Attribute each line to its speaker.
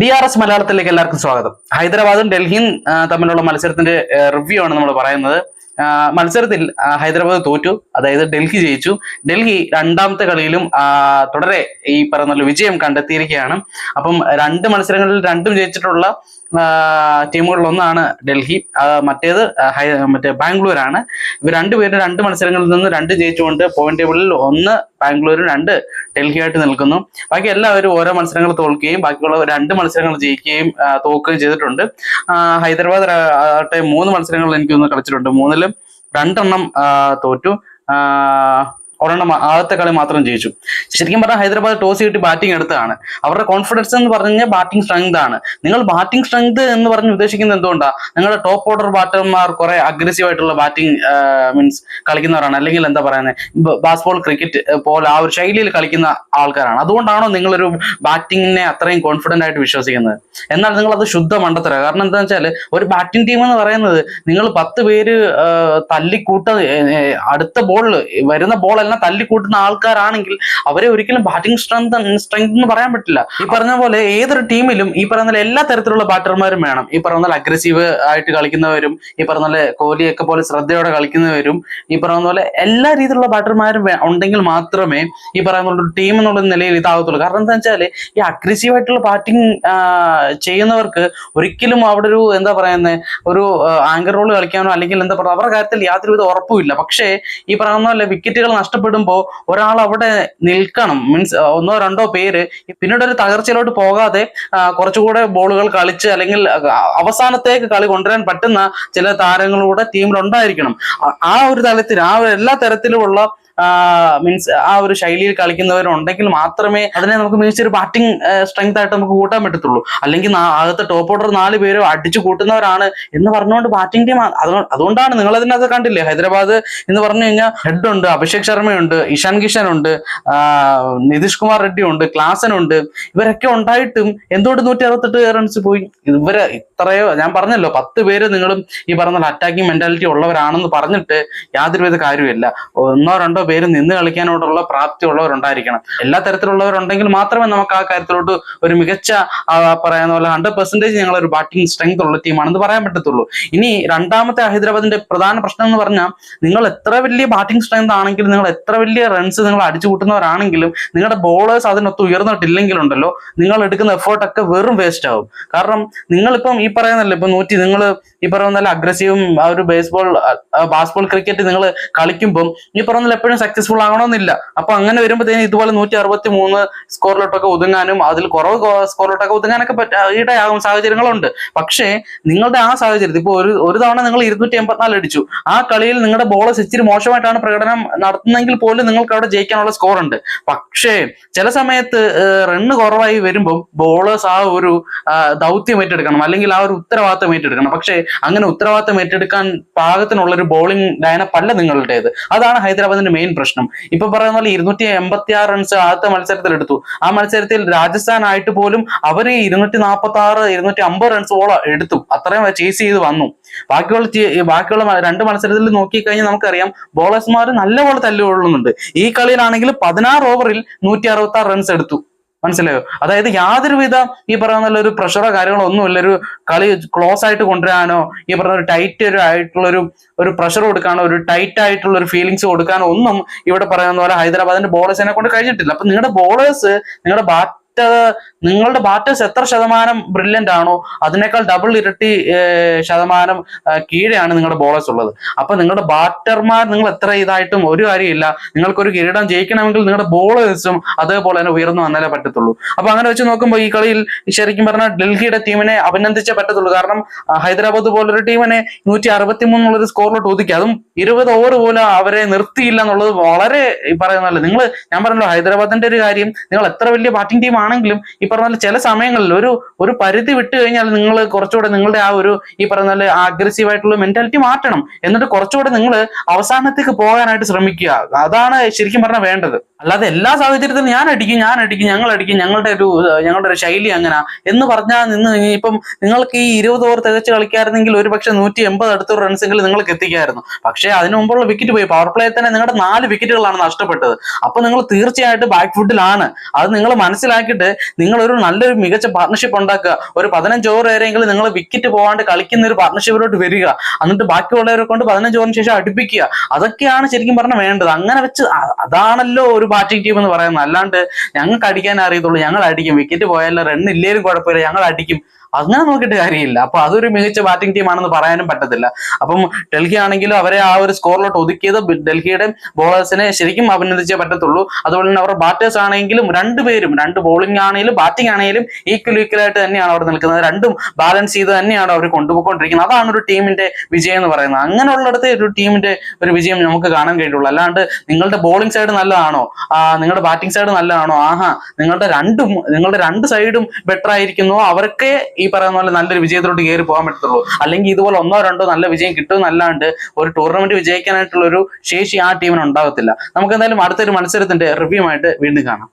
Speaker 1: D R S മലയാളത്തിലേക്ക് എല്ലാവർക്കും സ്വാഗതം. ഹൈദരാബാദും ഡൽഹിയും തമ്മിലുള്ള മത്സരത്തിന്റെ റിവ്യൂ ആണ് നമ്മൾ പറയുന്നത്. മത്സരത്തിൽ ഹൈദരാബാദ് തോറ്റു. അതായത് ഡൽഹി ജയിച്ചു. ഡൽഹി രണ്ടാമത്തെ കളിയിലും തുടരെ ഈ പറയുന്ന വിജയം കണ്ടെത്തിയിരിക്കുകയാണ്. അപ്പം രണ്ട് മത്സരങ്ങളിൽ രണ്ടും ജയിച്ചിട്ടുള്ള ടീമുകളിൽ ഒന്നാണ് ഡൽഹി. മറ്റേത് മറ്റേ ബാംഗ്ലൂർ ആണ് ഇവർ രണ്ടുപേരും രണ്ട് മത്സരങ്ങളിൽ നിന്ന് രണ്ട് ജയിച്ചുകൊണ്ട് പോയിന്റ് ടേബിളിൽ ഒന്ന് ബാംഗ്ലൂരും രണ്ട് ഡൽഹിയായിട്ട് നിൽക്കുന്നു. ബാക്കി എല്ലാവരും ഓരോ മത്സരങ്ങൾ തോൽക്കുകയും ബാക്കിയുള്ള രണ്ട് മത്സരങ്ങൾ ജയിക്കുകയും തോക്കുകയും ചെയ്തിട്ടുണ്ട്. ഹൈദരാബാദ് ആകട്ടെ മൂന്ന് മത്സരങ്ങൾ എനിക്കൊന്ന് കളിച്ചിട്ടുണ്ട്. മൂന്നിലും രണ്ടെണ്ണം തോറ്റു. ഒരെണ്ണം ആദ്യത്തെ കളി മാത്രം ജയിച്ചു. ശരിക്കും പറഞ്ഞാൽ ഹൈദരാബാദ് ടോസ് കിട്ടി ബാറ്റിംഗ് എടുത്തതാണ്. അവരുടെ കോൺഫിഡൻസ് എന്ന് പറഞ്ഞ ബാറ്റിംഗ് സ്ട്രെങ്ത് ആണ്. നിങ്ങൾ ബാറ്റിംഗ് സ്ട്രെങ്ത് എന്ന് പറഞ്ഞ് ഉദ്ദേശിക്കുന്നത് എന്തുകൊണ്ടാ? നിങ്ങളുടെ ടോപ്പ് ഓർഡർ ബാറ്റർമാർ കുറെ അഗ്രസീവ് ആയിട്ടുള്ള ബാറ്റിംഗ് മീൻസ് കളിക്കുന്നവരാണ്. അല്ലെങ്കിൽ എന്താ പറയുന്നത് ബാസ്ബോൾ ക്രിക്കറ്റ് പോലെ ആ ഒരു ശൈലിയിൽ കളിക്കുന്ന ആൾക്കാരാണ്. അതുകൊണ്ടാണോ നിങ്ങളൊരു ബാറ്റിങ്ങിനെ അത്രയും കോൺഫിഡന്റ് ആയിട്ട് വിശ്വസിക്കുന്നത്? എന്നാൽ നിങ്ങൾ അത് ശുദ്ധ മണ്ടത്തര. കാരണം എന്താ വെച്ചാൽ ഒരു ബാറ്റിംഗ് ടീം എന്ന് പറയുന്നത് നിങ്ങൾ പത്ത് പേര് തല്ലിക്കൂട്ട അടുത്ത ബോളിൽ വരുന്ന ബോൾ തല്ലിക്കൂട്ടുന്ന ആൾക്കാരാണെങ്കിൽ അവരെ ഒരിക്കലും ബാറ്റിംഗ് സ്ട്രെങ്ത് സ്ട്രെങ്ത് എന്ന് പറയാൻ പറ്റില്ല. ഈ പറഞ്ഞ പോലെ ഏതൊരു ടീമിലും ഈ പറയുന്ന എല്ലാ തരത്തിലുള്ള ബാറ്റർമാരും വേണം. ഈ പറഞ്ഞ പോലെ അഗ്രസീവ് ആയിട്ട് കളിക്കുന്നവരും ഈ പറഞ്ഞ പോലെ കോഹ്ലിയൊക്കെ പോലെ ശ്രദ്ധയോടെ കളിക്കുന്നവരും ഈ പറയുന്ന പോലെ എല്ലാ രീതിയിലുള്ള ബാറ്റർമാരും ഉണ്ടെങ്കിൽ മാത്രമേ ഈ പറയുന്ന ഒരു ടീം എന്നുള്ള നിലയിൽ ഇതാകത്തുള്ളൂ കാരണം എന്താ വെച്ചാൽ ഈ അഗ്രസീവ് ആയിട്ടുള്ള ബാറ്റിംഗ് ചെയ്യുന്നവർക്ക് ഒരിക്കലും അവിടെ ഒരു എന്താ പറയുന്നത് ഒരു ആങ്കർ റോൾ കളിക്കാനോ അല്ലെങ്കിൽ എന്താ പറയുക അവരുടെ കാര്യത്തിൽ യാതൊരുവിധ ഉറപ്പുമില്ല പക്ഷേ ഈ പറയുന്ന പോലെ വിക്കറ്റുകൾ നഷ്ടപ്പെടുമ്പോൾ ഒരാൾ അവിടെ നിൽക്കണം. മീൻസ് ഒന്നോ രണ്ടോ പേര് പിന്നീട് ഒരു തകർച്ചയിലോട്ട് പോകാതെ കുറച്ചുകൂടെ ബോളുകൾ കളിച്ച് അല്ലെങ്കിൽ അവസാനത്തേക്ക് കളി കൊണ്ടുവരാൻ പറ്റുന്ന ചില താരങ്ങളുടെ ടീമിൽ ഉണ്ടായിരിക്കണം. ആ- ഒരു തലത്തിൽ ആ എല്ലാ തരത്തിലുമുള്ള മീൻസ് ആ ഒരു ശൈലിയിൽ കളിക്കുന്നവരുണ്ടെങ്കിൽ മാത്രമേ അതിനെ നമുക്ക് മീൻസ് ഒരു ബാറ്റിംഗ് സ്ട്രെങ്ത് ആയിട്ട് നമുക്ക് കൂട്ടാൻ പറ്റത്തുള്ളൂ. അല്ലെങ്കിൽ അകത്ത് ടോപ്പ് ഓർഡർ നാല് പേരോ അടിച്ചു കൂട്ടുന്നവരാണ് എന്ന് പറഞ്ഞുകൊണ്ട് ബാറ്റിംഗ് ടീം അതുകൊണ്ടാണ് നിങ്ങൾ അതിനകത്ത് കണ്ടില്ലേ ഹൈദരാബാദ് എന്ന് പറഞ്ഞു കഴിഞ്ഞാൽ ഹെഡ് ഉണ്ട് അഭിഷേക് ശർമ്മയുണ്ട് ഇഷാൻ കിഷൻ ഉണ്ട് നിതീഷ് കുമാർ റെഡ്ഡി ഉണ്ട് ക്ലാസൻ ഉണ്ട്. ഇവരൊക്കെ ഉണ്ടായിട്ടും എന്തുകൊണ്ട് നൂറ്റി അറുപത്തെട്ട് റൺസ് പോയി? ഇവർ ഇത്രയോ ഞാൻ പറഞ്ഞല്ലോ പത്ത് പേര് നിങ്ങളും ഈ പറഞ്ഞ അറ്റാക്കിംഗ് മെന്റാലിറ്റി ഉള്ളവരാണെന്ന് പറഞ്ഞിട്ട് യാതൊരുവിധ കാര്യമില്ല ഒന്നോ രണ്ടോ പേര് നിന്ന് കളിക്കാനോടുള്ള പ്രാപ്തി ഉള്ളവരുണ്ടായിരിക്കണം. എല്ലാ തരത്തിലുള്ളവരുണ്ടെങ്കിൽ മാത്രമേ നമുക്ക് ആ കാര്യത്തിലോട്ട് ഒരു മികച്ച പറയുന്ന പോലെ ഹൺഡ്രഡ് പെർസെന്റേജ് ഞങ്ങൾ ഒരു ബാറ്റിംഗ് സ്ട്രെങ്ത് ഉള്ള ടീമാണെന്ന് പറയാൻ പറ്റത്തുള്ളൂ. ഇനി രണ്ടാമത്തെ ഹൈദരാബാദിന്റെ പ്രധാന പ്രശ്നം എന്ന് പറഞ്ഞാൽ നിങ്ങൾ എത്ര വലിയ ബാറ്റിംഗ് സ്ട്രെങ്ത് ആണെങ്കിലും നിങ്ങൾ എത്ര വലിയ റൺസ് നിങ്ങൾ അടിച്ചു കൂട്ടുന്നവരാണെങ്കിലും നിങ്ങളുടെ ബോളേഴ്സ് അതിനൊത്ത് ഉയർന്നിട്ടില്ലെങ്കിലുണ്ടല്ലോ നിങ്ങൾ എടുക്കുന്ന എഫേർട്ട് ഒക്കെ വെറും വേസ്റ്റ് ആവും. കാരണം നിങ്ങളിപ്പം ഈ പറയുന്നല്ലോ ഇപ്പൊ നൂറ്റി നിങ്ങൾ ഈ പറയുന്ന നല്ല അഗ്രസീവും ആ ഒരു ബേസ്ബോൾ ബാസ്ബോൾ ക്രിക്കറ്റ് നിങ്ങൾ കളിക്കുമ്പം ഈ പറയുന്ന എപ്പോഴും സക്സസ്ഫുൾ ആകണമെന്നില്ല അപ്പൊ അങ്ങനെ വരുമ്പോഴത്തേനും ഇതുപോലെ നൂറ്റി അറുപത്തി മൂന്ന് സ്കോറിലോട്ടൊക്കെ ഒതുങ്ങാനും അതിൽ കുറവ് സ്കോറിലോട്ടൊക്കെ ഒതുങ്ങാനൊക്കെ ഇടയാകും സാഹചര്യങ്ങളുണ്ട്. പക്ഷേ നിങ്ങളുടെ ആ സാഹചര്യത്തിൽ ഇപ്പൊ ഒരു ഒരു തവണ നിങ്ങൾ ഇരുന്നൂറ്റി എൺപത്തിനാല് അടിച്ചു. ആ കളിയിൽ നിങ്ങളുടെ ബോളേഴ്സ് ഇച്ചിരി മോശമായിട്ടാണ് പ്രകടനം നടത്തുന്നെങ്കിൽ പോലും നിങ്ങൾക്ക് അവിടെ ജയിക്കാനുള്ള സ്കോർ ഉണ്ട്. പക്ഷേ ചില സമയത്ത് റണ്ണ് കുറവായി വരുമ്പോൾ ബോളേഴ്സ് ആ ഒരു ദൗത്യം ഏറ്റെടുക്കണം. അല്ലെങ്കിൽ ആ ഒരു ഉത്തരവാദിത്തം ഏറ്റെടുക്കണം. പക്ഷേ അങ്ങനെ ഉത്തരവാദിത്തം ഏറ്റെടുക്കാൻ പാകത്തിനുള്ള ഒരു ബോളിംഗ് ലൈനപ്പ് അല്ല നിങ്ങളുടേത്. അതാണ് ഹൈദരാബാദിന്റെ മെയിൻ പ്രശ്നം. ഇപ്പൊ പറയുന്ന പോലെ ഇരുന്നൂറ്റി എൺപത്തി ആറ് റൺസ് ആദ്യത്തെ മത്സരത്തിൽ എടുത്തു ആ മത്സരത്തിൽ രാജസ്ഥാൻ ആയിട്ട് പോലും അവർ ഇരുന്നൂറ്റി നാൽപ്പത്തി ആറ് ഇരുന്നൂറ്റി അമ്പത് റൺസോളം എടുത്തു. അത്രയും ചേസ് ചെയ്ത് വന്നു. ബാക്കിയുള്ള ബാക്കിയുള്ള രണ്ട് മത്സരത്തിൽ നോക്കിക്കഴിഞ്ഞാൽ നമുക്കറിയാം ബോളേഴ്സ്മാർ നല്ലപോലെ തല്ലുകൊള്ളുന്നുണ്ട് ഈ കളിയിലാണെങ്കിൽ പതിനാറ് ഓവറിൽ നൂറ്റി അറുപത്തി ആറ് റൺസ് എടുത്തു. മനസ്സിലായോ? അതായത് യാതൊരു യാതൊരുവിധ ഈ പറയുന്ന ഒരു പ്രഷറോ കാര്യങ്ങളോ ഒന്നുമില്ല. ഒരു കളി ക്ലോസ് ആയിട്ട് കൊണ്ടുവരാനോ ഈ പറഞ്ഞ ഒരു ടൈറ്റ് ഒരു ആയിട്ടുള്ള ഒരു ഒരു പ്രഷർ കൊടുക്കാനോ ഒരു ടൈറ്റ് ആയിട്ടുള്ള ഒരു ഫീലിങ്സ് കൊടുക്കാനോ ഒന്നും ഇവിടെ പറയുന്ന പോലെ ഹൈദരാബാദിന്റെ ബോളേഴ്സിനെ കൊണ്ട് കഴിഞ്ഞിട്ടില്ല. അപ്പൊ നിങ്ങളുടെ ബോളേഴ്സ് നിങ്ങളുടെ ബാറ്റ് നിങ്ങളുടെ ബാറ്റേഴ്സ് എത്ര ശതമാനം ബ്രില്യന്റ് ആണോ? അതിനേക്കാൾ ഡബിൾ ഇരട്ടി ശതമാനം കീഴെയാണ് നിങ്ങളുടെ ബോളേഴ്സ് ഉള്ളത്. അപ്പൊ നിങ്ങളുടെ ബാറ്റർമാർ നിങ്ങൾ എത്ര ഇതായിട്ടും ഒരു കാര്യമില്ല. നിങ്ങൾക്കൊരു കിരീടം ജയിക്കണമെങ്കിൽ നിങ്ങളുടെ ബോളേഴ്സും അതേപോലെ തന്നെ ഉയർന്നു വന്നാലേ പറ്റത്തുള്ളൂ. അപ്പൊ അങ്ങനെ വെച്ച് നോക്കുമ്പോൾ ഈ കളിയിൽ ശരിക്കും പറഞ്ഞാൽ ഡൽഹിയുടെ ടീമിനെ അഭിനന്ദിച്ചേ പറ്റത്തുള്ളൂ. കാരണം ഹൈദരാബാദ് പോലൊരു ടീമിനെ നൂറ്റി അറുപത്തി മൂന്നുള്ളൊരു സ്കോറിലോട്ട് ഒതുക്കി. അതും ഇരുപത് ഓവർ പോലും അവരെ നിർത്തിയില്ല എന്നുള്ളത് വളരെ പറയുന്നതല്ല നിങ്ങൾ ഞാൻ പറഞ്ഞല്ലോ ഹൈദരാബാദിന്റെ ഒരു കാര്യം നിങ്ങൾ എത്ര വലിയ ബാറ്റിംഗ് ടീം ആണെങ്കിലും ഈ പറഞ്ഞ പോലെ ചില സമയങ്ങളിൽ ഒരു ഒരു പരിധി വിട്ടു കഴിഞ്ഞാൽ നിങ്ങൾ കുറച്ചുകൂടെ നിങ്ങളുടെ ആ ഒരു ഈ പറഞ്ഞ പോലെ അഗ്രസീവ് ആയിട്ടുള്ള മെന്റാലിറ്റി മാറ്റണം. എന്നിട്ട് കുറച്ചുകൂടെ നിങ്ങൾ അവസാനത്തേക്ക് പോകാനായിട്ട് ശ്രമിക്കുക. അതാണ് ശരിക്കും പറഞ്ഞാൽ വേണ്ടത്. അല്ലാതെ എല്ലാ സാഹചര്യത്തിലും ഞാൻ അടിക്കും ഞാൻ അടിക്കും ഞങ്ങൾ അടിക്കും ഞങ്ങളുടെ ഒരു ഞങ്ങളുടെ ഒരു ശൈലി അങ്ങനെ എന്ന് പറഞ്ഞാൽ നിന്ന് ഇപ്പം നിങ്ങൾക്ക് ഈ ഇരുപത് ഓവർ തികച്ച് കളിക്കായിരുന്നെങ്കിൽ ഒരു പക്ഷെ നൂറ്റി എൺപത് അടുത്ത റൺസെങ്കിലും നിങ്ങൾക്ക് എത്തിക്കായിരുന്നു. പക്ഷേ അതിനു മുമ്പുള്ള വിക്കറ്റ് പോയി. പവർ പ്ലേയിൽ തന്നെ നിങ്ങളുടെ നാല് വിക്കറ്റുകളാണ് നഷ്ടപ്പെട്ടത്. അപ്പൊ നിങ്ങൾ തീർച്ചയായിട്ടും ബാക്ക് ഫുഡിലാണ് അത് നിങ്ങൾ മനസ്സിലാക്കിയിട്ട് നോക്കിയിട്ട് നിങ്ങളൊരു നല്ലൊരു മികച്ച പാർട്ണർഷിപ്പ് ഉണ്ടാക്കുക. ഒരു പതിനഞ്ച് ഓവർ വരെയെങ്കിലും നിങ്ങൾ വിക്കറ്റ് പോകാണ്ട് കളിക്കുന്ന ഒരു പാർട്ണർഷിപ്പിലോട്ട് വരിക. എന്നിട്ട് ബാക്കിയുള്ളവരെ കൊണ്ട് പതിനഞ്ച് ഓവറിന് ശേഷം അടുപ്പിക്കുക. അതൊക്കെയാണ് ശരിക്കും പറഞ്ഞാൽ വേണ്ടത്. അങ്ങനെ വെച്ച് അതാണല്ലോ ഒരു ബാറ്റിംഗ് ടീം എന്ന് പറയുന്നത്. അല്ലാണ്ട് ഞങ്ങൾക്ക് അടിക്കാൻ അറിയത്തുള്ളൂ. ഞങ്ങൾ അടിക്കും. വിക്കറ്റ് പോയാലും റൺ കുഴപ്പമില്ല. ഞങ്ങൾ അടിക്കും. അങ്ങനെ നോക്കിയിട്ട് കാര്യമില്ല. അപ്പൊ അതൊരു മികച്ച ബാറ്റിംഗ് ടീമാണെന്ന് പറയാനും പറ്റത്തില്ല. അപ്പം ഡൽഹി ആണെങ്കിലും അവരെ ആ ഒരു സ്കോറിലോട്ട് ഒതുക്കിയത് ഡൽഹിയുടെ ബോളേഴ്സിനെ ശരിക്കും അഭിനന്ദിച്ചേ പറ്റത്തുള്ളൂ. അതുപോലെ തന്നെ അവരുടെ ബാറ്റേഴ്സ് ആണെങ്കിലും രണ്ടുപേരും രണ്ട് ബോളിംഗ് ആണെങ്കിലും ബാറ്റിംഗ് ആണെങ്കിലും ഈക്വൽ ഈക്വൽ ആയിട്ട് തന്നെയാണ് അവർ നിൽക്കുന്നത്. രണ്ടും ബാലൻസ് ചെയ്ത് തന്നെയാണ് അവർ കൊണ്ടുപോയിക്കൊണ്ടിരിക്കുന്നത്. അതാണ് ഒരു ടീമിന്റെ വിജയം എന്ന് പറയുന്നത്. അങ്ങനെയുള്ളിടത്ത് ഒരു ടീമിന്റെ ഒരു വിജയം നമുക്ക് കാണാൻ കഴിയുള്ളൂ അല്ലാണ്ട് നിങ്ങളുടെ ബോളിംഗ് സൈഡ് നല്ലതാണോ? നിങ്ങളുടെ ബാറ്റിംഗ് സൈഡ് നല്ലതാണോ? ആഹാ നിങ്ങളുടെ രണ്ടും നിങ്ങളുടെ രണ്ട് സൈഡും ബെറ്റർ ആയിരിക്കുന്നു? അവർക്ക് ഈ പറയുന്ന പോലെ നല്ലൊരു വിജയത്തിലോട്ട് കയറി പോകാൻ പറ്റത്തുള്ളൂ. അല്ലെങ്കിൽ ഇതുപോലെ ഒന്നോ രണ്ടോ നല്ല വിജയം കിട്ടുമെന്നല്ലാണ്ട് ഒരു ടൂർണമെന്റ് വിജയിക്കാനായിട്ടുള്ള ഒരു ശേഷി ആ ടീമിന് ഉണ്ടാകത്തില്ല. നമുക്ക് എന്തായാലും അടുത്തൊരു മത്സരത്തിന്റെ റിവ്യൂ ആയിട്ട് വീണ്ടും കാണാം.